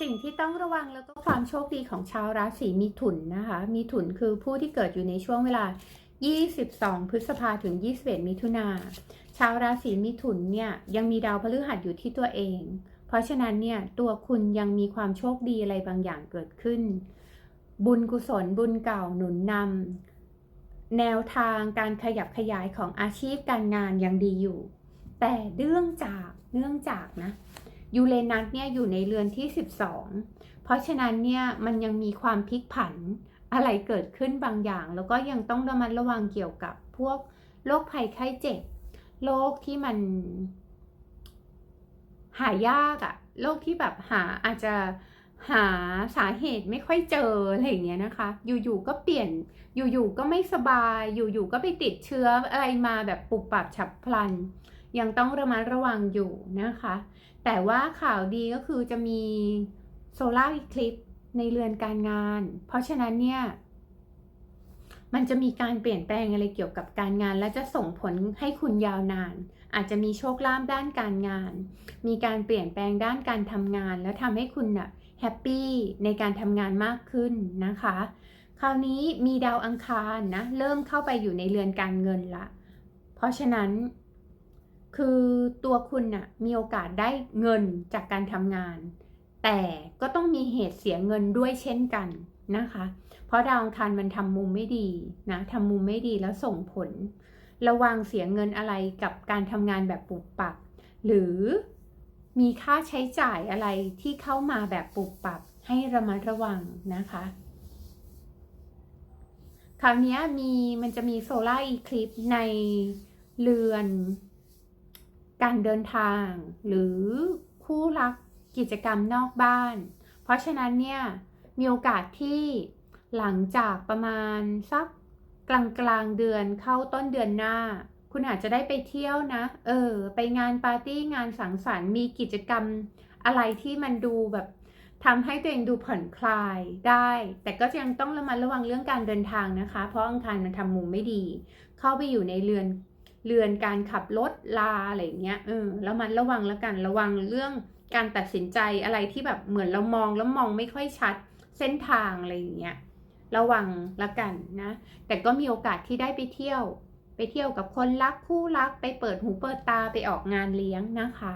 สิ่งที่ต้องระวังแล้วก็ความโชคดีของชาวราศีมิถุนนะคะมิถุนคือผู้ที่เกิดอยู่ในช่วงเวลา 22 พฤษภาถึง 21 มิถุนา ชาวราศีมิถุนเนี่ยยังมีดาวพฤหัสอยู่ที่ตัวเอง เพราะฉะนั้นเนี่ยตัวคุณยังมีความโชคดีอะไรบางอย่างเกิดขึ้น บุญกุศลบุญเก่าหนุนนำแนวทางการขยับขยายของอาชีพการงานยังดีอยู่ แต่เนื่องจากเนื่องจากนะ ยูเรนัสเนี่ยอยู่ในเรือนที่ 12 เพราะฉะนั้นเนี่ยมันยังมีความพลิกผันอะไรเกิดขึ้นบางอย่าง แล้วก็ยังต้องระมัดระวังเกี่ยวกับพวกโรคภัยไข้เจ็บโรคที่มัน หายากอะโรคที่แบบหาอาจจะหาสาเหตุไม่ค่อยเจออะไรอย่างเงี้ยนะคะ อยู่ๆก็เปลี่ยน อยู่ๆก็ไม่สบาย อยู่ๆก็ไปติดเชื้ออะไรมาแบบปุบปับฉับพลัน ยังต้องระมัดระวังอยู่นะคะ แต่ว่าข่าวดีก็คือจะมีโซลาร์ e คลิปในเรือนการงาน เพราะฉะนั้นเนี่ยมันจะมีการเปลี่ยนแปลงอะไรเกี่ยวกับการงาน และจะส่งผลให้คุณยาวนาน อาจจะมีโชคลาภด้านการงาน มีการเปลี่ยนแปลงด้านการทำงาน แล้วทำให้คุณน่ะแฮปปี้ในการทำงานมากขึ้นนะคะ คราวนี้มีดาวอังคารนะเริ่มเข้าไปอยู่ในเรือนการเงินละ เพราะฉะนั้น คือตัวคุณน่ะมีโอกาสได้เงินจากการทำงาน แต่ก็ต้องมีเหตุเสียเงินด้วยเช่นกันนะคะ เพราะดาวอังคารมันทำมุมไม่ดีนะทำมุมไม่ดีแล้วส่งผล ระวังเสียเงินอะไรกับการทำงานแบบปุบปับ หรือมีค่าใช้จ่ายอะไรที่เข้ามาแบบปุบปับให้ระมัดระวังนะคะคราวนี้มีมันจะมีโซลาร์อีคลิปในเรือน การเดินทาง หรือคู่รักกิจกรรมนอกบ้าน เพราะฉะนั้นเนี่ยมีโอกาสที่หลังจากประมาณสักกลางกลางเดือนเข้าต้นเดือนหน้า คุณอาจจะได้ไปเที่ยวนะ เออ ไปงานปาร์ตี้งานสังสรรค์มีกิจกรรมอะไรที่มันดูแบบทำให้ตัวเองดูผ่อนคลายได้ แต่ก็ยังต้องระมัดระวังเรื่องการเดินทางนะคะ เพราะอังคารมันทำมุมไม่ดี เข้าไปอยู่ในเรือน เรือนการขับรถลาอะไรเงี้ยเออแล้วมันระวังแล้วกันระวังเรื่องการตัดสินใจอะไรที่แบบเหมือนเรามองแล้วมองไม่ค่อยชัดเส้นทางอะไรอย่างเงี้ยระวังละกันนะ แต่ก็มีโอกาสที่ได้ไปเที่ยว ไปเที่ยวกับคนรักคู่รักไปเปิดหูเปิดตาไปออกงานเลี้ยงนะคะ